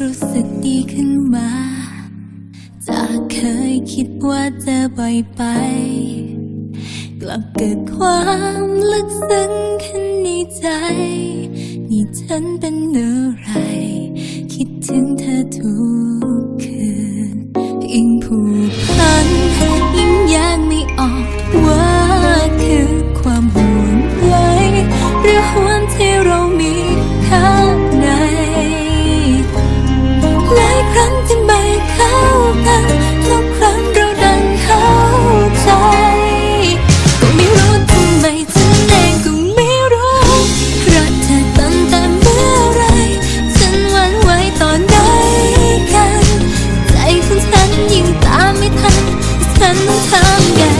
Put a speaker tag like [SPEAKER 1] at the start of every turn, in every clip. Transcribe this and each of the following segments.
[SPEAKER 1] รู้สึกดีขึ้นมา จากเคยคิดว่าจะบ่อยไป กลับเกิดความลึกซึ้งขึ้นในใจ นี่ฉันเป็นอะไร คิดถึงเธอทุก 않던가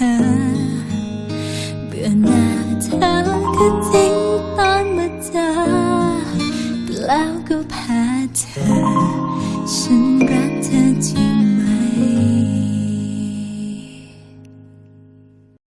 [SPEAKER 1] Yeah.